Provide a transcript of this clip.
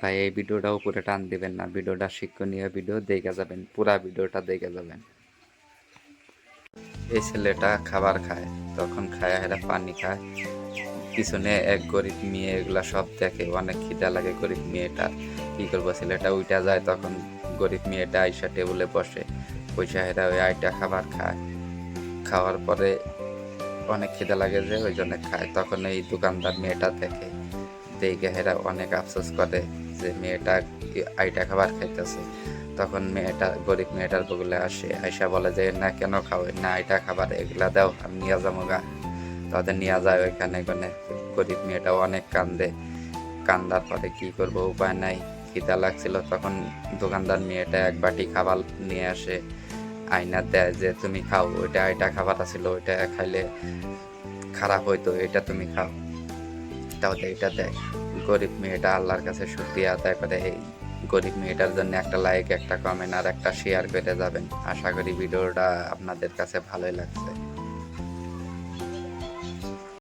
ভাই এই ভিডিওটা উপরে টান দিবেন না। ভিডিওটা শিক্ষণীয় ভিডিও, দেখে যাবেন, পুরা ভিডিওটা দেখে যাবেন। এই ছেলেটা খাবার খায়, তখন খায় এরা পানি খায়। পিছনে এক গরিব মেয়ে, এগুলা সব দেখে অনেক খিদা লাগে গরিব মেয়েটা কি করব, ছেলেটা উইটা যায়, তখন গরিব মেয়েটা আইসা টেবিলে বসে, পয়সা হেরা ওই আইটা খাবার খায়। খাওয়ার পরে অনেক খিদা লাগে যে ওই জন্য খায়। তখন এই দোকানদার মেয়েটা দেখে দেখে হেরা অনেক আফসোস করে। যে মেয়েটা আইটা খাবার খাইতেছে। তখন মেয়েটা, গরিব মেয়েটার বগলে আসে, আইসা বলে যে, না, কেন খাও? না, আইটা খাবার এগুলা দাও, আমি নিয়ে যাব গা। তাদের নিয়ে যায় ওইখানে, ওখানে গরিব মেয়েটাও অনেক কান্দে। কান্দার পরে কি করব? উপায় নাই, খিদা লাগছিল। তখন দোকানদার মেয়েটা এক বাটি খাবার নিয়ে আসে আয়না দেয় যে, তুমি খাও, ওইটা এটা খাবার ছিল ওইটা খাইলে খারাপ হইতো, এটা তুমি খাও। তাহলে এটা দেয়। গরিব মেয়েটা আল্লাহর কাছে সত্যি আদায় করে, এই গরিব মেয়েটার জন্য একটা লাইক একটা কমেন্ট আর একটা শেয়ার করে যাবেন। আশা করি ভিডিওটা আপনাদের কাছে ভালোই লাগছে।